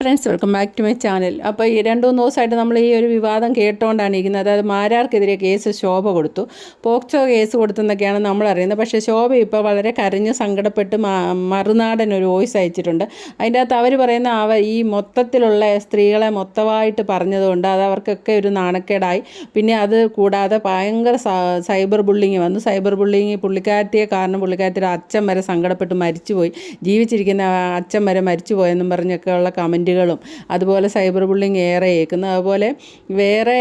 Friends welcome back to my channel അപ്പോൾ ഈ രണ്ട് മൂന്ന് ദിവസമായിട്ട് നമ്മൾ ഈ ഒരു വിവാദം കേട്ടുകൊണ്ടാണ് ഇരിക്കുന്നത്. അതായത് മാരാർക്കെതിരെ കേസ് ശോഭ കൊടുത്തു. പോക്സോ കേസ് കൊടുത്തെന്നൊക്കെയാണ് നമ്മൾ അറിയുന്നത്. പക്ഷേ ശോഭ ഇപ്പോൾ വളരെ കരഞ്ഞ് സങ്കടപ്പെട്ട് മറുനാടൻ ഒരു വോയിസ് അയച്ചിട്ടുണ്ട്. അതിന്റെ അകത്ത് അവർ പറയുന്ന അവ ഈ മൊത്തത്തിലുള്ള സ്ത്രീകളെ മൊത്തമായിട്ട് പറഞ്ഞതുകൊണ്ട് അത് അവർക്കൊക്കെ ഒരു നാണക്കേടായി. പിന്നെ അത് കൂടാതെ ഭയങ്കര സൈബർ ബുള്ളിങ് വന്നു. സൈബർ ബുള്ളിങ് പുള്ളിക്കാരത്തിയെ കാരണം പുള്ളിക്കാരത്തിയുടെ അച്ഛൻ വരെ സങ്കടപ്പെട്ട് മരിച്ചുപോയി. ജീവിച്ചിരിക്കുന്ന അച്ഛൻ വരെ മരിച്ചു പോയെന്നും പറഞ്ഞൊക്കെ ഉള്ള കമന്റുകളും അതുപോലെ സൈബർ ബുള്ളിങ് ഏറെ ഏൽക്കുന്നു അതുപോലെ വേറെ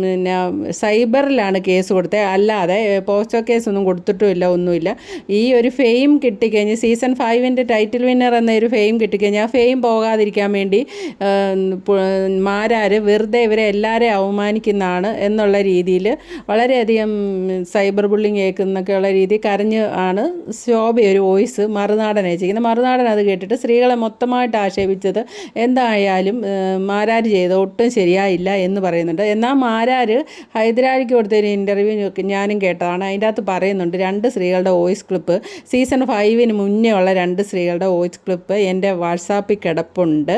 പിന്നെ സൈബറിലാണ് കേസ് കൊടുത്തത്. അല്ലാതെ പോസ്റ്റോ കേസൊന്നും കൊടുത്തിട്ടുമില്ല ഒന്നുമില്ല. ഈ ഒരു ഫെയിം കിട്ടിക്കഴിഞ്ഞ് സീസൺ ഫൈവിന്റെ ടൈറ്റിൽ വിന്നർ എന്ന ഒരു ഫെയിം കിട്ടിക്കഴിഞ്ഞാൽ ആ ഫെയിം പോകാതിരിക്കാൻ വേണ്ടി മാരാർ വെറുതെ ഇവരെ എല്ലാവരെയും അവമാനിക്കുന്നതാണ് എന്നുള്ള രീതിയിൽ വളരെയധികം സൈബർ ബുള്ളിങ് ഏൽക്കുന്നൊക്കെയുള്ള രീതി കരഞ്ഞ് ആണ് ശോഭ ഒരു വോയിസ് മറുനാടൻ അയച്ചിരിക്കുന്നത് മറുനാടൻ അത് കേട്ടിട്ട് സ്ത്രീകളെ മൊത്തമായിട്ട് ആക്ഷേപിച്ചത് എന്തായാലും മാരാർ ചെയ്ത് ഒട്ടും ശരിയായില്ല എന്ന് പറയുന്നുണ്ട്. എന്നാൽ മാരാർ ഹൈദരാലിക്ക് കൊടുത്തൊരു ഇന്റർവ്യൂ ഞാനും കേട്ടതാണ്. അതിന്റെ അകത്ത് പറയുന്നുണ്ട് രണ്ട് സ്ത്രീകളുടെ വോയിസ് ക്ലിപ്പ് സീസൺ ഫൈവിന് മുന്നേ ഉള്ള രണ്ട് സ്ത്രീകളുടെ വോയിസ് ക്ലിപ്പ് എന്റെ വാട്സാപ്പിൽ കിടപ്പുണ്ട്.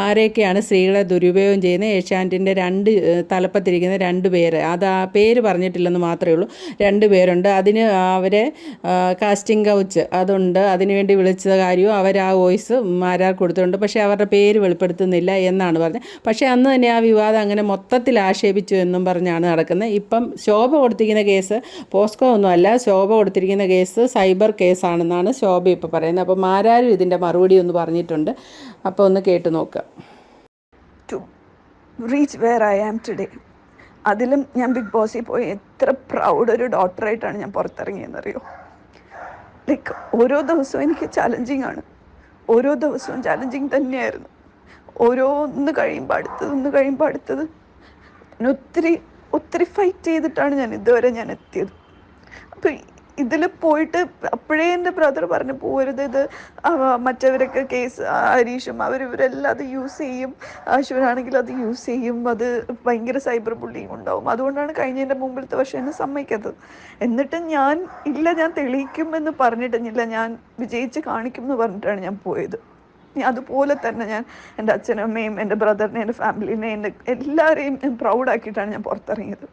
ആരൊക്കെയാണ് സ്ത്രീകളെ ദുരുപയോഗം ചെയ്യുന്നത്? ഏഷ്യാനെറ്റിന്റെ രണ്ട് തലപ്പത്തിരിക്കുന്ന രണ്ട് പേര്. അത് ആ പേര് പറഞ്ഞിട്ടില്ലെന്ന് മാത്രമേ ഉള്ളൂ. രണ്ട് പേരുണ്ട്. അതിന് അവരെ കാസ്റ്റിംഗ് കൗച്ച് അതുണ്ട്. അതിനുവേണ്ടി വിളിച്ച കാര്യവും അവർ ആ വോയിസ് മാരാർ കൊടുത്തിട്ടുണ്ട്. പക്ഷേ അവരുടെ പേര് വെളിപ്പെടുത്തുന്നില്ല എന്നാണ് പറഞ്ഞത്. പക്ഷേ അന്ന് തന്നെ ആ വിവാദം അങ്ങനെ മൊത്തത്തിൽ ആക്ഷേപിച്ചു എന്നും പറഞ്ഞാണ് നടക്കുന്നത്. ഇപ്പം ശോഭ കൊടുത്തിരിക്കുന്ന കേസ് പോസ്കോ ഒന്നുമല്ല ശോഭ കൊടുത്തിരിക്കുന്ന കേസ് സൈബർ കേസാണെന്നാണ് ശോഭ ഇപ്പോൾ പറയുന്നത്. അപ്പോൾ മാരാരും ഇതിന്റെ മറുപടി ഒന്ന് പറഞ്ഞിട്ടുണ്ട്. അപ്പോൾ ഒന്ന് കേട്ട് നോക്കുക to reach where I am today അതിലും ഞാൻ ബിഗ് ബോസിൽ പോയി എത്ര പ്രൗഡ് ഒരു ഡോക്ടറായിട്ടാണ് ഞാൻ പുറത്തിറങ്ങിയെന്നറിയോ? ലൈക്ക് ഓരോ ദിവസവും എനിക്ക് ചലഞ്ചിങ് ആണ്. ഓരോ ദിവസവും ചാലഞ്ചിങ് തന്നെയായിരുന്നു. ഓരോന്ന് കഴിയുമ്പോൾ അടുത്തത് ഒന്ന് കഴിയുമ്പോൾ അടുത്തത്. ഒത്തിരി ഒത്തിരി ഫൈറ്റ് ചെയ്തിട്ടാണ് ഞാൻ ഇതുവരെ ഞാൻ എത്തിയത്. അപ്പം ഇതിൽ പോയിട്ട് അപ്പോഴേ എന്റെ ബ്രദർ പറഞ്ഞു പോരുത് ഇത്. മറ്റവരൊക്കെ കേസ് ഹരീഷും അവർ ഇവരെല്ലാം അത് യൂസ് ചെയ്യും. ആശുവനാണെങ്കിൽ അത് യൂസ് ചെയ്യും. അത് ഭയങ്കര സൈബർ ബുള്ളിങ് ഉണ്ടാവും. അതുകൊണ്ടാണ് കഴിഞ്ഞതിന്റെ മുമ്പിലത്തെ വർഷം എന്നെ സമ്മതിക്കാത്തത്. എന്നിട്ട് ഞാൻ ഇല്ല ഞാൻ തെളിയിക്കും എന്ന് പറഞ്ഞിട്ടില്ല ഞാൻ വിജയിച്ച് കാണിക്കും എന്ന് പറഞ്ഞിട്ടാണ് ഞാൻ പോയത്. അതുപോലെ തന്നെ ഞാൻ എന്റെ അച്ഛനെയും അമ്മയും എന്റെ ബ്രദറിനെയും എന്റെ ഫാമിലിനെ എന്റെ എല്ലാവരെയും ഞാൻ പ്രൗഡാക്കിയിട്ടാണ് ഞാൻ പുറത്തിറങ്ങിയത്.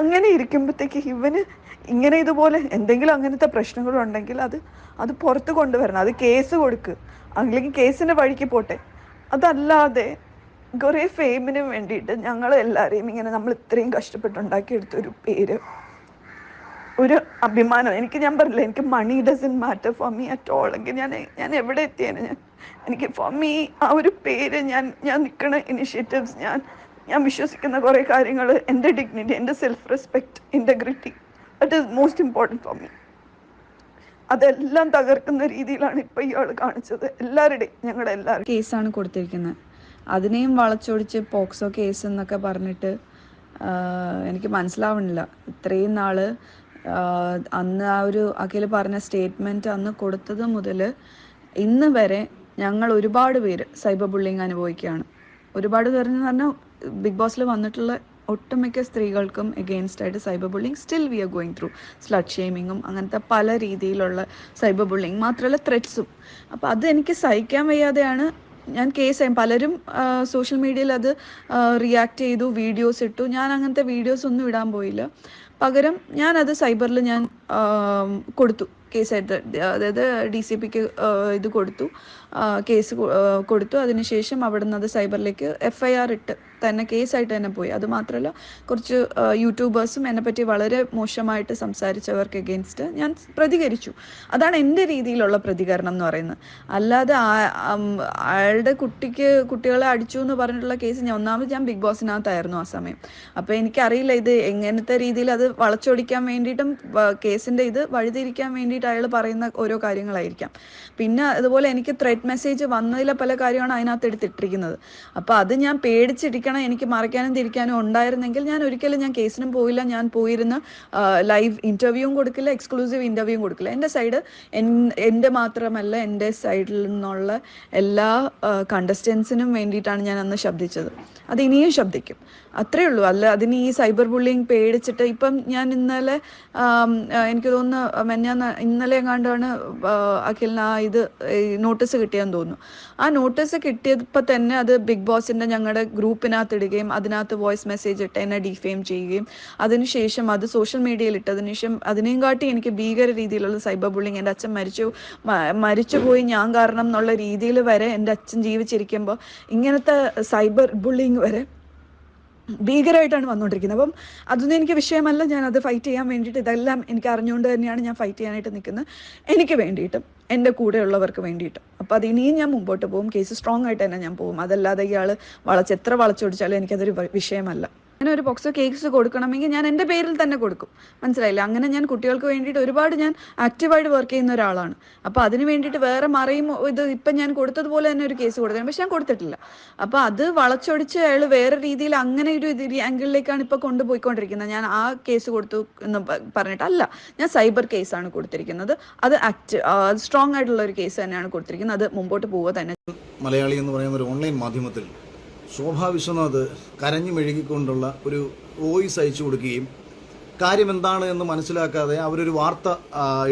അങ്ങനെ ഇരിക്കുമ്പോഴത്തേക്ക് ഇവന് ഇങ്ങനെ ഇതുപോലെ എന്തെങ്കിലും അങ്ങനത്തെ പ്രശ്നങ്ങളുണ്ടെങ്കിൽ അത് അത് പുറത്ത് കൊണ്ടുവരണം. അത് കേസ് കൊടുക്ക്. അല്ലെങ്കിൽ കേസിന്റെ വഴിക്ക് പോട്ടെ. അതല്ലാതെ കുറേ ഫെയിമിന് വേണ്ടിയിട്ട് ഞങ്ങൾ എല്ലാവരെയും ഇങ്ങനെ നമ്മൾ ഇത്രയും കഷ്ടപ്പെട്ടുണ്ടാക്കിയെടുത്ത ഒരു പേര് ഒരു അഭിമാനം. എനിക്ക് ഞാൻ പറഞ്ഞില്ല എനിക്ക് money doesn't matter for me at all എങ്കിൽ ഞാൻ ഞാൻ എവിടെ എത്തിയാണ് ഞാൻ എനിക്ക് ഫോർ മീ ആ ഒരു പേര് ഞാൻ ഞാൻ നിൽക്കുന്ന ഇനിഷ്യേറ്റീവ്സ് ഞാൻ ഞാൻ വിശ്വസിക്കുന്ന കുറേ കാര്യങ്ങൾ എന്റെ ഡിഗ്നിറ്റി എന്റെ self respect integrity that is most important for me അതെല്ലാം തകർക്കുന്ന രീതിയിലാണ് ഇപ്പം ഇയാൾ കാണിച്ചത്. എല്ലാവരുടെയും ഞങ്ങളുടെ എല്ലാവരും കേസാണ് കൊടുത്തിരിക്കുന്നത്. അതിനെയും വളച്ചൊടിച്ച് പോക്സോ കേസ് എന്നൊക്കെ പറഞ്ഞിട്ട് എനിക്ക് മനസ്സിലാവണില്ല ഇത്രയും നാൾ അന്ന് ആ ഒരു അഖിൽ പറഞ്ഞ സ്റ്റേറ്റ്മെന്റ് അന്ന് കൊടുത്തത് മുതൽ ഇന്ന് വരെ ഞങ്ങൾ ഒരുപാട് പേര് സൈബർ ബുള്ളിങ് അനുഭവിക്കുകയാണ്. ഒരുപാട് പേരെന്ന് പറഞ്ഞാൽ ബിഗ് ബോസിൽ വന്നിട്ടുള്ള ഒട്ടുമിക്ക സ്ത്രീകൾക്കും എഗെയിൻസ്റ്റ് ആയിട്ട് cyber bullying still we are going through slut ഷെയ്മിങ്ങും അങ്ങനത്തെ പല രീതിയിലുള്ള സൈബർ ബുള്ളിങ് മാത്രമല്ല ത്രെറ്റ്സും അപ്പോൾ അത് എനിക്ക് സഹിക്കാൻ വയ്യാതെയാണ് ഞാൻ കേസ് പലരും സോഷ്യൽ മീഡിയയിൽ അത് റിയാക്ട് ചെയ്തു വീഡിയോസ് ഇട്ടു. ഞാൻ അങ്ങനത്തെ വീഡിയോസ് ഒന്നും ഇടാൻ പോയില്ല. പകരം ഞാൻ അത് സൈബറിൽ ഞാൻ കൊടുത്തു. കേസായിട്ട് അതായത് ഡി സി പിക്ക് ഇത് കൊടുത്തു. കേസ് കൊടുത്തു. അതിനുശേഷം അവിടെ നിന്ന് അത് സൈബറിലേക്ക് എഫ് ഐ ആർ ഇട്ട് തന്നെ കേസായിട്ട് തന്നെ പോയി. അതുമാത്രമല്ല കുറച്ച് യൂട്യൂബേഴ്സും യൂട്യൂബേഴ്സും എന്നെപ്പറ്റി വളരെ മോശമായിട്ട് സംസാരിച്ചവർക്ക് എഗെയിൻസ്റ്റ് ഞാൻ പ്രതികരിച്ചു. അതാണ് എന്റെ രീതിയിലുള്ള പ്രതികരണം എന്ന് പറയുന്നത്. അല്ലാതെ അയാളുടെ കുട്ടിക്ക് കുട്ടികളെ അടിച്ചു എന്ന് പറഞ്ഞിട്ടുള്ള കേസ് ഞാൻ ഒന്നാമത് ഞാൻ ബിഗ് ബോസിനകത്തായിരുന്നു ആ സമയം. അപ്പോൾ എനിക്കറിയില്ല ഇത് എങ്ങനത്തെ രീതിയിൽ അത് വളച്ചൊടിക്കാൻ വേണ്ടിയിട്ടും കേസിന്റെ ഇത് വഴിതിരിക്കാൻ വേണ്ടിയിട്ട് അയാൾ പറയുന്ന ഓരോ കാര്യങ്ങളായിരിക്കാം. പിന്നെ അതുപോലെ എനിക്ക് ത്രെഡ് മെസ്സേജ് വന്നതിലെ പല കാര്യമാണ് അതിനകത്ത് എടുത്തിട്ടിരിക്കുന്നത്. അപ്പോൾ അത് ഞാൻ പേടിച്ചിരിക്കണം എനിക്ക് മറയ്ക്കാനും തിരിക്കാനും ഉണ്ടായിരുന്നെങ്കിൽ ഞാൻ ഒരിക്കലും ഞാൻ കേസിനും പോയില്ല. ഞാൻ പോയിരുന്ന് ലൈവ് ഇന്റർവ്യൂവും കൊടുക്കില്ല എക്സ്ക്ലൂസീവ് ഇന്റർവ്യൂവും കൊടുക്കില്ല. എന്റെ സൈഡ് എന്റെ മാത്രമല്ല എന്റെ സൈഡിൽ നിന്നുള്ള എല്ലാ കണ്ടസ്റ്റൻസിനും വേണ്ടിയിട്ടാണ് ഞാൻ അന്ന് ശബ്ദിച്ചത്. അത് ഇനിയും ശബ്ദിക്കും. അത്രേ ഉള്ളൂ. അല്ല അതിന് ഈ സൈബർ ബുള്ളിങ് പേടിച്ചിട്ട് ഇപ്പം ഞാൻ ഇന്നലെ എനിക്ക് തോന്നുന്നു മെന്നാന്ന് ഇന്നലെ എങ്ങാണ്ടാണ് അഖിലിന് ആ ഇത് നോട്ടീസ് കിട്ടിയെന്ന് തോന്നുന്നു. ആ നോട്ടീസ് കിട്ടിയപ്പോൾ തന്നെ അത് ബിഗ് ബോസിന്റെ ഞങ്ങളുടെ ഗ്രൂപ്പിനകത്ത് ഇടുകയും അതിനകത്ത് വോയിസ് മെസ്സേജ് ഇട്ട് എന്നെ ഡിഫെയിം ചെയ്യുകയും അതിനുശേഷം അത് സോഷ്യൽ മീഡിയയിൽ ഇട്ടതിന് ശേഷം അതിനെയും കാട്ടി എനിക്ക് ഭീകര രീതിയിലുള്ള സൈബർ ബുള്ളിങ് എന്റെ അച്ഛൻ മരിച്ചു മരിച്ചുപോയി ഞാൻ കാരണം എന്നുള്ള രീതിയിൽ വരെ എന്റെ അച്ഛൻ ജീവിച്ചിരിക്കുമ്പോൾ ഇങ്ങനത്തെ സൈബർ ബുള്ളിങ് വരെ ഭീകരമായിട്ടാണ് വന്നുകൊണ്ടിരിക്കുന്നത്. അപ്പം അതൊന്നും എനിക്ക് വിഷയമല്ല. ഞാൻ അത് ഫൈറ്റ് ചെയ്യാൻ വേണ്ടിയിട്ട് ഇതെല്ലാം എനിക്ക് അറിഞ്ഞുകൊണ്ട് തന്നെയാണ് ഞാൻ ഫൈറ്റ് ചെയ്യാനായിട്ട് നിൽക്കുന്നത്. എനിക്ക് വേണ്ടിയിട്ടും എന്റെ കൂടെയുള്ളവർക്ക് വേണ്ടിയിട്ടും. അപ്പോൾ അത് ഇനിയും ഞാൻ മുമ്പോട്ട് പോകും. കേസ് സ്ട്രോങ് ആയിട്ട് തന്നെ ഞാൻ പോകും. അതല്ലാതെ ഇയാൾ വളച്ച് എത്ര വളച്ചൊടിച്ചാലും എനിക്കതൊരു വിഷയമല്ല. അങ്ങനെ ഒരു ബോക്സ് കേക്ക്സ് കൊടുക്കണമെങ്കിൽ ഞാൻ എന്റെ പേരിൽ തന്നെ കൊടുക്കും. മനസ്സിലായില്ല? അങ്ങനെ ഞാൻ കുട്ടികൾക്ക് വേണ്ടിയിട്ട് ഒരുപാട് ഞാൻ ആക്റ്റീവായിട്ട് വർക്ക് ചെയ്യുന്ന ഒരാളാണ്. അപ്പോൾ അതിന് വേണ്ടിയിട്ട് വേറെ മറയും ഇത് ഇപ്പം ഞാൻ കൊടുത്തതുപോലെ തന്നെ ഒരു കേസ് കൊടുത്തത് പക്ഷെ ഞാൻ കൊടുത്തിട്ടില്ല. അപ്പോൾ അത് വളച്ചൊടിച്ച് അയാൾ വേറെ രീതിയിൽ അങ്ങനെ ഒരു ആംഗിളിലേക്കാണ് ഇപ്പോൾ കൊണ്ടുപോയിക്കൊണ്ടിരിക്കുന്നത്. ഞാൻ ആ കേസ് കൊടുത്തു എന്ന് പറഞ്ഞിട്ടല്ല. ഞാൻ സൈബർ കേസാണ് കൊടുത്തിരിക്കുന്നത്. അത് ആക്ട് സ്ട്രോങ് ആയിട്ടുള്ള ഒരു കേസ് തന്നെയാണ് കൊടുത്തിരിക്കുന്നത്. അത് മുമ്പോട്ട് പോവുക തന്നെ മലയാളി എന്ന് പറയുന്ന ഒരു ഓൺലൈൻ മാധ്യമത്തിൽ ശോഭാ വിശ്വനാഥ് കരഞ്ഞു മെഴുകിക്കൊണ്ടുള്ള ഒരു വോയിസ് അയച്ചു കൊടുക്കുകയും കാര്യം എന്താണ് എന്ന് മനസ്സിലാക്കാതെ അവരൊരു വാർത്ത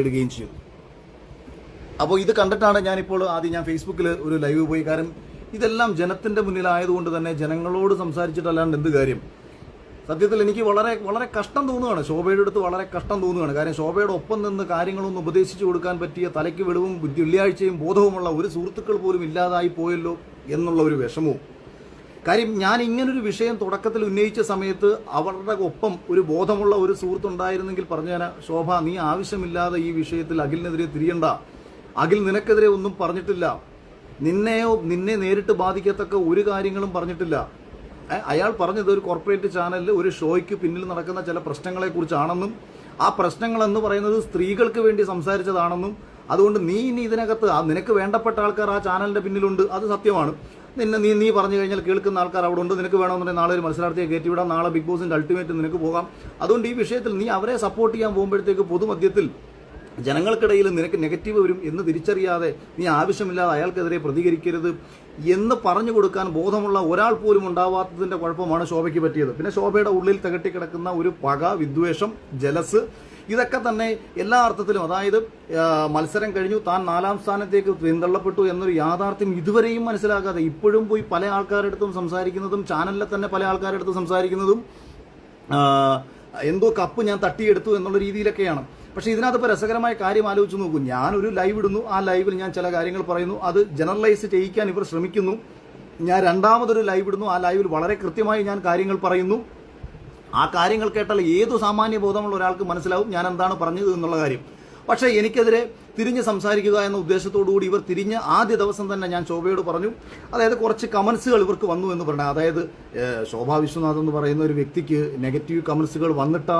ഇടുകയും ചെയ്തു. അപ്പോൾ ഇത് കണ്ടിട്ടാണ് ഞാനിപ്പോൾ ആദ്യം ഞാൻ ഫേസ്ബുക്കിൽ ഒരു ലൈവ് പോയി. കാരണം ഇതെല്ലാം ജനത്തിന്റെ മുന്നിലായതുകൊണ്ട് തന്നെ ജനങ്ങളോട് സംസാരിച്ചിട്ടല്ലാണ്ട് എന്ത് കാര്യം? സത്യത്തിൽ എനിക്ക് വളരെ വളരെ കഷ്ടം തോന്നുകയാണ്. ശോഭയുടെ അടുത്ത് വളരെ കഷ്ടം തോന്നുകയാണ്. കാരണം ശോഭയുടെ ഒപ്പം നിന്ന് കാര്യങ്ങളൊന്നും ഉപദേശിച്ചു കൊടുക്കാൻ പറ്റിയ തലയ്ക്ക് വെളിവും വെള്ളിയാഴ്ചയും ബോധവുമുള്ള ഒരു സുഹൃത്തുക്കൾ പോലും ഇല്ലാതായി പോയല്ലോ എന്നുള്ള ഒരു വിഷമവും. കാര്യം ഞാൻ ഇങ്ങനൊരു വിഷയം തുടക്കത്തിൽ ഉന്നയിച്ച സമയത്ത് അവരുടെ ഒപ്പം ഒരു ബോധമുള്ള ഒരു സുഹൃത്തുണ്ടായിരുന്നെങ്കിൽ പറഞ്ഞു ഞാൻ ശോഭ നീ ആവശ്യമില്ലാതെ ഈ വിഷയത്തിൽ അഖിലിനെതിരെ തിരിയണ്ട. അഖിൽ നിനക്കെതിരെ ഒന്നും പറഞ്ഞിട്ടില്ല. നിന്നെയോ നിന്നെ നേരിട്ട് ബാധിക്കത്തക്ക ഒരു കാര്യങ്ങളും പറഞ്ഞിട്ടില്ല. അയാൾ പറഞ്ഞത് ഒരു കോർപ്പറേറ്റ് ചാനലിൽ ഒരു ഷോയ്ക്ക് പിന്നിൽ നടക്കുന്ന ചില പ്രശ്നങ്ങളെ കുറിച്ചാണെന്നും ആ പ്രശ്നങ്ങൾ എന്ന് പറയുന്നത് സ്ത്രീകൾക്ക് വേണ്ടി സംസാരിച്ചതാണെന്നും അതുകൊണ്ട് നീ ഇനി ഇതിനകത്ത് നിനക്ക് വേണ്ടപ്പെട്ട ആൾക്കാർ ആ ചാനലിന്റെ പിന്നിലുണ്ട്. അത് സത്യമാണ്. നിന്നെ നീ നീ പറഞ്ഞു കഴിഞ്ഞാൽ കേൾക്കുന്ന ആൾക്കാർ അവിടെ ഉണ്ട്. നിനക്ക് വേണമെന്നുണ്ടെങ്കിൽ നാളെ ഒരു മത്സരാർത്ഥിയെ കയറ്റിവിടാം. നാളെ ബിഗ് ബോസിന്റെ അൾട്ടിമേറ്റ് നിനക്ക് പോകാം. അതുകൊണ്ട് ഈ വിഷയത്തിൽ നീ അവരെ സപ്പോർട്ട് ചെയ്യാൻ പോകുമ്പോഴത്തേക്ക് പൊതുമധ്യത്തിൽ ജനങ്ങൾക്കിടയിൽ നിനക്ക് നെഗറ്റീവ് വരും എന്ന് തിരിച്ചറിയാതെ നീ ആവശ്യമില്ലാതെ അയാൾക്കെതിരെ പ്രതികരിക്കരുത് എന്ന് പറഞ്ഞു കൊടുക്കാൻ ബോധമുള്ള ഒരാൾ പോലും ഉണ്ടാവാത്തതിന്റെ കുഴപ്പമാണ് ശോഭയ്ക്ക് പറ്റിയത്. പിന്നെ ശോഭയുടെ ഉള്ളിൽ തകട്ടിക്കിടക്കുന്ന ഒരു പക വിദ്വേഷം ജലസ് ഇതൊക്കെ തന്നെ എല്ലാ അർത്ഥത്തിലും അതായത് മത്സരം കഴിഞ്ഞു താൻ നാലാം സ്ഥാനത്തേക്ക് പിന്തള്ളപ്പെട്ടു എന്നൊരു യാഥാർത്ഥ്യം ഇതുവരെയും മനസ്സിലാക്കാതെ ഇപ്പോഴും പോയി പല ആൾക്കാരുടെ അടുത്തും സംസാരിക്കുന്നതും ചാനലിലെ തന്നെ പല ആൾക്കാരുടെ അടുത്തും സംസാരിക്കുന്നതും എന്തോ കപ്പ് ഞാൻ തട്ടിയെടുത്തു എന്നുള്ള രീതിയിലൊക്കെയാണ്. പക്ഷേ ഇതിനകത്ത് ഇപ്പോൾ രസകരമായ കാര്യം ആലോചിച്ച് നോക്കൂ. ഞാനൊരു ലൈവ് ഇടുന്നു. ആ ലൈവിൽ ഞാൻ ചില കാര്യങ്ങൾ പറയുന്നു. അത് ജനറലൈസ് ചെയ്യിക്കാൻ ഇവർ ശ്രമിക്കുന്നു. ഞാൻ രണ്ടാമതൊരു ലൈവ് ഇടുന്നു. ആ ലൈവിൽ വളരെ കൃത്യമായി ഞാൻ കാര്യങ്ങൾ പറയുന്നു. ആ കാര്യങ്ങൾ കേട്ടാൽ ഏതു സാമാന്യ ബോധമുള്ള ഒരാൾക്ക് മനസ്സിലാവും ഞാൻ എന്താണ് പറഞ്ഞത് എന്നുള്ള കാര്യം. പക്ഷേ എനിക്കെതിരെ തിരിഞ്ഞ് സംസാരിക്കുക എന്ന ഉദ്ദേശത്തോടു കൂടി ഇവർ തിരിഞ്ഞ് ആദ്യ ദിവസം തന്നെ ഞാൻ ശോഭയോട് പറഞ്ഞു. അതായത് കുറച്ച് കമൻസുകൾ ഇവർക്ക് വന്നു എന്ന് പറഞ്ഞു അതായത് ശോഭ വിശ്വനാഥ് എന്ന് പറയുന്ന ഒരു വ്യക്തിക്ക് നെഗറ്റീവ് കമൻസുകൾ വന്നിട്ട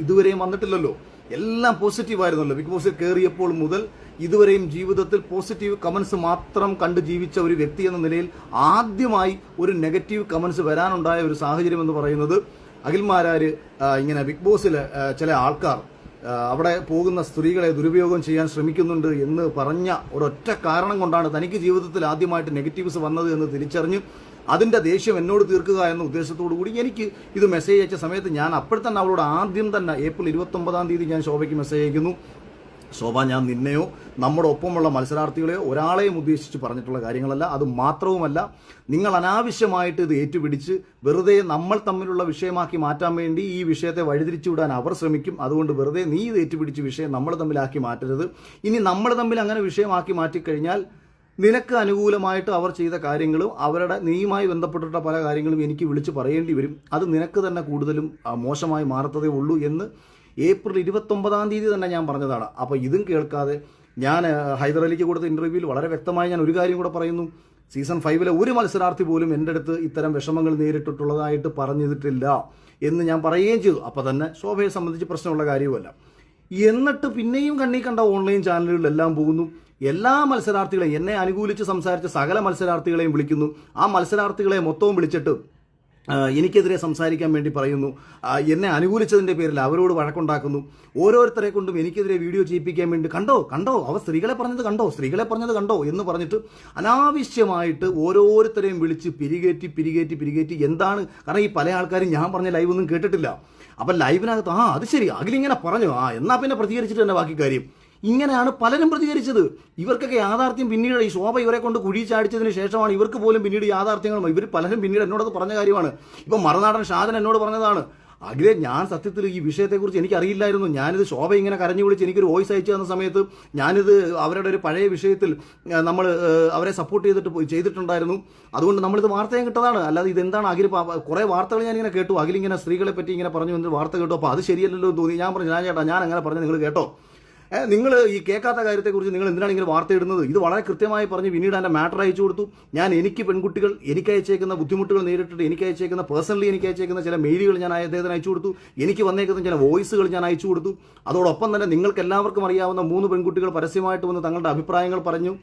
ഇതുവരെയും വന്നിട്ടില്ലല്ലോ. എല്ലാം പോസിറ്റീവ് ആയിരുന്നല്ലോ. ബിഗ് ബോസിൽ കയറിയപ്പോൾ മുതൽ ഇതുവരെയും ജീവിതത്തിൽ പോസിറ്റീവ് കമൻസ് മാത്രം കണ്ട് ജീവിച്ച ഒരു വ്യക്തി എന്ന നിലയിൽ ആദ്യമായി ഒരു നെഗറ്റീവ് കമൻസ് വരാനുണ്ടായ ഒരു സാഹചര്യം എന്ന് പറയുന്നത് അഖിൽമാരാര് ഇങ്ങനെ ബിഗ് ബോസിൽ ചില ആൾക്കാർ അവിടെ പോകുന്ന സ്ത്രീകളെ ദുരുപയോഗം ചെയ്യാൻ ശ്രമിക്കുന്നുണ്ട് എന്ന് പറഞ്ഞ ഒരൊറ്റ കാരണം കൊണ്ടാണ് തനിക്ക് ജീവിതത്തിൽ ആദ്യമായിട്ട് നെഗറ്റീവ്സ് വന്നത് എന്ന് തിരിച്ചറിഞ്ഞ് അതിന്റെ ദേഷ്യം എന്നോട് തീർക്കുക എന്ന ഉദ്ദേശത്തോടു കൂടി എനിക്ക് ഇത് മെസ്സേജ് അയച്ച സമയത്ത് ഞാൻ അപ്പോൾ തന്നെ അവളോട് ആദ്യം തന്നെ ഏപ്രിൽ ഇരുപത്തൊമ്പതാം തീയതി ഞാൻ ശോഭയ്ക്ക് മെസ്സേജ് അയക്കുന്നു. ശോഭ ഞാൻ നിന്നെയോ നമ്മുടെ ഒപ്പമുള്ള മത്സരാർത്ഥികളെയോ ഒരാളെയും ഉദ്ദേശിച്ച് പറഞ്ഞിട്ടുള്ള കാര്യങ്ങളല്ല. അത് മാത്രവുമല്ല നിങ്ങൾ അനാവശ്യമായിട്ട് ഇത് ഏറ്റുപിടിച്ച് വെറുതെ നമ്മൾ തമ്മിലുള്ള വിഷയമാക്കി മാറ്റാൻ വേണ്ടി ഈ വിഷയത്തെ വഴിതിരിച്ചു വിടാൻ അവർ ശ്രമിക്കും. അതുകൊണ്ട് വെറുതെ നീ ഇത് ഏറ്റുപിടിച്ച് വിഷയം നമ്മൾ തമ്മിലാക്കി മാറ്റരുത്. ഇനി നമ്മൾ തമ്മിൽ അങ്ങനെ വിഷയമാക്കി മാറ്റിക്കഴിഞ്ഞാൽ നിനക്ക് അനുകൂലമായിട്ട് അവർ ചെയ്ത കാര്യങ്ങളും അവരുടെ നീയുമായി ബന്ധപ്പെട്ടിട്ട പല കാര്യങ്ങളും എനിക്ക് വിളിച്ച് പറയേണ്ടി വരും. അത് നിനക്ക് തന്നെ കൂടുതലും മോശമായി മാറത്തതേ ഉള്ളൂ എന്ന് ഏപ്രിൽ ഇരുപത്തൊമ്പതാം തീയതി തന്നെ ഞാൻ പറഞ്ഞതാണ്. അപ്പോൾ ഇതും കേൾക്കാതെ ഞാൻ ഹൈദരലിക്ക് കൊടുത്ത ഇന്റർവ്യൂവിൽ വളരെ വ്യക്തമായി ഞാൻ ഒരു കാര്യം കൂടെ പറയുന്നു. സീസൺ ഫൈവിലെ ഒരു മത്സരാർത്ഥി പോലും എന്റെ അടുത്ത് ഇത്തരം വിഷമങ്ങൾ നേരിട്ടിട്ടുള്ളതായിട്ട് പറഞ്ഞിട്ടില്ല എന്ന് ഞാൻ പറയുകയും ചെയ്തു. അപ്പോൾ തന്നെ ശോഭയെ സംബന്ധിച്ച് പ്രശ്നമുള്ള കാര്യവുമല്ല. എന്നിട്ട് പിന്നെയും കണ്ണി കണ്ട ഓൺലൈൻ ചാനലുകളിലെല്ലാം പോകുന്നു. എല്ലാ മത്സരാർത്ഥികളെയും എന്നെ അനുകൂലിച്ച് സംസാരിച്ച സകല മത്സരാർത്ഥികളെയും വിളിക്കുന്നു. ആ മത്സരാർത്ഥികളെ മൊത്തവും വിളിച്ചിട്ട് എനിക്കെതിരെ സംസാരിക്കാൻ വേണ്ടി പറയുന്നു. എന്നെ അനുകൂലിച്ചതിന്റെ പേരിൽ അവരോട് വഴക്കുണ്ടാക്കുന്നു. ഓരോരുത്തരെ കൊണ്ടും എനിക്കെതിരെ വീഡിയോ ചെയ്യിപ്പിക്കാൻ വേണ്ടി കണ്ടോ? കണ്ടോ? അവർ സ്ത്രീകളെ പറഞ്ഞത് കണ്ടോ? സ്ത്രീകളെ പറഞ്ഞത് കണ്ടോ? എന്ന് പറഞ്ഞിട്ട് അനാവശ്യമായിട്ട് ഓരോരുത്തരെയും വിളിച്ച് പിരികേറ്റി പിരികേറ്റി പിരികേറ്റി എന്താണ്? കാരണം ഈ പല ആൾക്കാരും ഞാൻ പറഞ്ഞ ലൈവ് ഒന്നും കേട്ടിട്ടില്ല. അപ്പം ലൈവിനകത്ത് ആ അത് ശരി. അഖിലിങ്ങനെ പറഞ്ഞു. ആ എന്നാൽ പിന്നെ പ്രതികരിച്ചിട്ട് തന്നെ ബാക്കി കാര്യം. ഇങ്ങനെയാണ് പലരും പ്രതികരിച്ചത്. ഇവർക്കൊക്കെ യാഥാർത്ഥ്യം പിന്നീട് ഈ ശോഭ ഇവരെ കൊണ്ട് കുഴി ചാടിച്ചതിന് ശേഷമാണ് ഇവർക്ക് പോലും പിന്നീട് യാഥാർത്ഥ്യങ്ങളും. ഇവർ പലരും പിന്നീട് എന്നോടത് പറഞ്ഞ കാര്യമാണ്. ഇപ്പം മറുനാടൻ ഷാജൻ എന്നോട് പറഞ്ഞതാണ് അഖിലെ ഞാൻ സത്യത്തിൽ ഈ വിഷയത്തെക്കുറിച്ച് എനിക്ക് അറിയില്ലായിരുന്നു ഞാനിത് ശോഭ ഇങ്ങനെ കരഞ്ഞു വിളിച്ച് എനിക്കൊരു വോയിസ് അയച്ചു തന്ന സമയത്ത് ഞാനിത് അവരുടെ ഒരു പഴയ വിഷയത്തിൽ നമ്മൾ അവരെ സപ്പോർട്ട് ചെയ്തിട്ട് ചെയ്തിട്ടുണ്ടായിരുന്നു. അതുകൊണ്ട് നമ്മളിത് വാർത്തയും കിട്ടതാണ്. അല്ലാതെ ഇതെന്താണ് അഖിൽ കുറേ വാർത്തകൾ ഞാൻ ഇങ്ങനെ കേട്ടു. അഖിൽ ഇങ്ങനെ സ്ത്രീകളെ പറ്റി ഇങ്ങനെ പറഞ്ഞു എന്ന് വാർത്ത കേട്ടു. അപ്പോൾ അത് ശരിയല്ലല്ലോ തോന്നി. ഞാൻ പറഞ്ഞു ഞാൻ ചേട്ടാ ഞാൻ അങ്ങനെ പറഞ്ഞു. നിങ്ങൾ കേട്ടോ. നിങ്ങൾ ഈ കേൾക്കാത്ത കാര്യത്തെക്കുറിച്ച് നിങ്ങൾ എന്തിനാണ് ഇങ്ങനെ വാർത്ത ഇടുന്നത് ഇത് വളരെ കൃത്യമായി പറഞ്ഞ് പിന്നീട് എന്റെ മാറ്റർ അയച്ചു കൊടുത്തു. ഞാൻ എനിക്ക് പെൺകുട്ടികൾ എനിക്ക് അയച്ചേക്കുന്ന ബുദ്ധിമുട്ടുകൾ നേരിട്ടിട്ട് എനിക്ക് അയച്ചേക്കുന്ന പേഴ്സണലി എനിക്ക് അയച്ചേക്കുന്ന ചില മെയിലുകൾ ഞാൻ അദ്ദേഹത്തിന് അയച്ചു കൊടുത്തു. എനിക്ക് വന്നേക്കുന്ന ചില വോയിസുകൾ ഞാൻ അയച്ചു കൊടുത്തു. അതോടൊപ്പം തന്നെ നിങ്ങൾക്ക് എല്ലാവർക്കും അറിയാവുന്ന മൂന്ന് പെൺകുട്ടികൾ പരസ്യമായിട്ട് വന്ന് തങ്ങളുടെ അഭിപ്രായങ്ങൾ പറഞ്ഞു.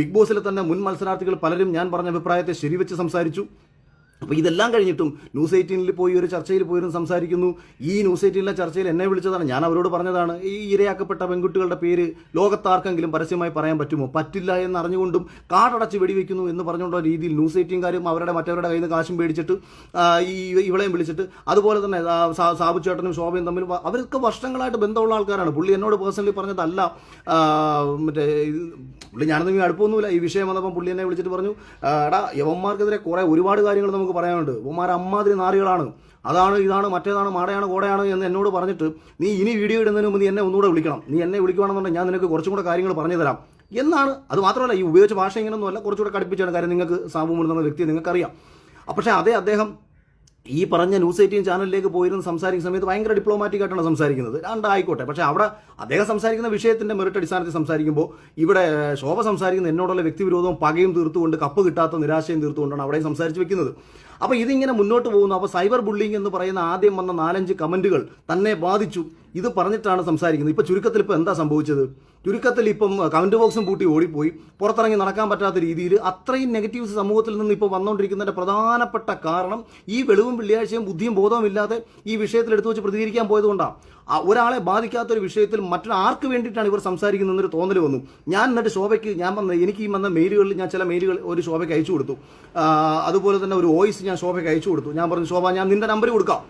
ബിഗ് ബോസിലെ തന്നെ മുൻ മത്സരാർത്ഥികൾ പലരും ഞാൻ പറഞ്ഞ അഭിപ്രായത്തെ ശരിവെച്ച് സംസാരിച്ചു. അപ്പോൾ ഇതെല്ലാം കഴിഞ്ഞിട്ടും ന്യൂസ് എയ്റ്റീനിൽ പോയി ഒരു ചർച്ചയിൽ പോയിരുന്നു സംസാരിക്കുന്നു. ഈ ന്യൂസ് എയ്റ്റീനിലെ ചർച്ചയിൽ എന്നെ വിളിച്ചതാണ്. ഞാൻ അവരോട് പറഞ്ഞതാണ് ഈ ഇരയാക്കപ്പെട്ട പെൺകുട്ടികളുടെ പേര് ലോകത്താർക്കെങ്കിലും പരസ്യമായി പറയാൻ പറ്റുമോ? പറ്റില്ല എന്ന് അറിഞ്ഞുകൊണ്ടും കാടടച്ച് വെടിവെക്കുന്നു എന്ന് പറഞ്ഞുകൊണ്ടുള്ള രീതിയിൽ ന്യൂസ് എയ്റ്റീൻകാരും അവരുടെ മറ്റവരുടെ കയ്യിൽ നിന്ന് കാശും മേടിച്ചിട്ട് ഈ ഇവളെയും വിളിച്ചിട്ട് അതുപോലെ തന്നെ സാബു ചേട്ടനും ശോഭയും തമ്മിൽ അവർക്ക് വർഷങ്ങളായിട്ട് ബന്ധമുള്ള ആൾക്കാരാണ്. പുള്ളി എന്നോട് പേഴ്സണലി പറഞ്ഞതല്ല. മറ്റേ പുള്ളി ഞാനൊന്നും അടുപ്പമൊന്നുമില്ല. ഈ വിഷയം വന്നപ്പോൾ പുള്ളി എന്നെ വിളിച്ചിട്ട് പറഞ്ഞു "ആ, എടാ യവന്മാർക്കെതിരെ കുറേ ഒരുപാട് കാര്യങ്ങൾ നമുക്ക് പറയാനുണ്ട്. യവന്മാർ അമ്മാതിരി നാറികളാണ്. അതാണ് ഇതാണ് മറ്റേതാണ് മാടയാണ് കോടയാണ് എന്ന് എന്നോട് പറഞ്ഞിട്ട് നീ ഇനി വീഡിയോ ഇടുന്നതിന് മുമ്പ് നീ എന്നെ ഒന്നുകൂടെ വിളിക്കണം. നീ എന്നെ വിളിക്കുകയാണെന്നുണ്ടെങ്കിൽ ഞാൻ നിനക്ക് കുറച്ചും കൂടെ കാര്യങ്ങൾ പറഞ്ഞു തരാം. എന്നാണ് അത് മാത്രമല്ല ഈ ഉപയോഗിച്ച ഭാഷ ഇങ്ങനെയൊന്നുമല്ല കുറച്ചുകൂടെ കടുപ്പിച്ചാണ് കാര്യം നിങ്ങൾക്ക് സാബു എന്നുള്ള വ്യക്തി നിങ്ങൾക്കറിയാം. പക്ഷേ അതേ അദ്ദേഹം ഈ പറഞ്ഞ ന്യൂസ് എയ്റ്റീൻ ചാനലിലേക്ക് പോയിരുന്ന സംസാരിക്കുന്ന സമയത്ത് ഭയങ്കര ഡിപ്ലോമാറ്റിക് ആയിട്ടാണ് സംസാരിക്കുന്നത്. രണ്ടായിക്കോട്ടെ. പക്ഷേ അവിടെ അദ്ദേഹം സംസാരിക്കുന്ന വിഷയത്തിന്റെ മെറിറ്റ് അടിസ്ഥാനത്തിൽ സംസാരിക്കുമ്പോൾ ഇവിടെ ശോഭ സംസാരിക്കുന്ന എന്നോടുള്ള വ്യക്തിവിരോധവും പകയും തീർത്തുകൊണ്ട് കപ്പ് കിട്ടാത്ത നിരാശയും തീർത്തുകൊണ്ടാണ് അവിടെ സംസാരിച്ച് വെക്കുന്നത്. അപ്പോൾ ഇതിങ്ങനെ മുന്നോട്ട് പോകുന്നു. അപ്പോൾ സൈബർ ബുള്ളിങ് എന്ന് പറയുന്ന ആദ്യം വന്ന നാലഞ്ച് കമന്റുകൾ തന്നെ ബാധിച്ചു. ഇത് പറഞ്ഞിട്ടാണ് സംസാരിക്കുന്നത്. ഇപ്പോൾ ചുരുക്കത്തിൽ ഇപ്പോൾ എന്താ സംഭവിച്ചത്? ചുരുക്കത്തിൽ ഇപ്പം കമന്റ് ബോക്സും പൂട്ടി ഓടിപ്പോയി. പുറത്തിറങ്ങി നടക്കാൻ പറ്റാത്ത രീതിയിൽ അത്രയും നെഗറ്റീവ്സ് സമൂഹത്തിൽ നിന്ന് ഇപ്പോൾ വന്നുകൊണ്ടിരിക്കുന്നതിന്റെ പ്രധാനപ്പെട്ട കാരണം ഈ വെളിവും വെള്ളിയാഴ്ചയും ബുദ്ധിയും ബോധവും ഇല്ലാതെ ഈ വിഷയത്തിൽ എടുത്തു വെച്ച് പ്രതികരിക്കാൻ പോയതുകൊണ്ടാണ് ഒരാളെ ബാധിക്കാത്ത ഒരു വിഷയത്തിൽ മറ്റൊരാൾക്ക് ആർക്ക് വേണ്ടിയിട്ടാണ് ഇവർ സംസാരിക്കുന്നതെന്നൊരു തോന്നൽ വന്നു. ഞാൻ എന്നിട്ട് ശോഭയ്ക്ക് ഞാൻ വന്ന എനിക്ക് ഈ വന്ന മെയിലുകളിൽ ഞാൻ ചില മെയിലുകൾ ഒരു ശോഭയ്ക്ക് അയച്ചു കൊടുത്തു. അതുപോലെ തന്നെ ഒരു വോയിസ് ഞാൻ ശോഭയ്ക്ക് അയച്ചു കൊടുത്തു. ഞാൻ പറഞ്ഞു ശോഭ ഞാൻ നിന്റെ നമ്പർ കൊടുക്കാം.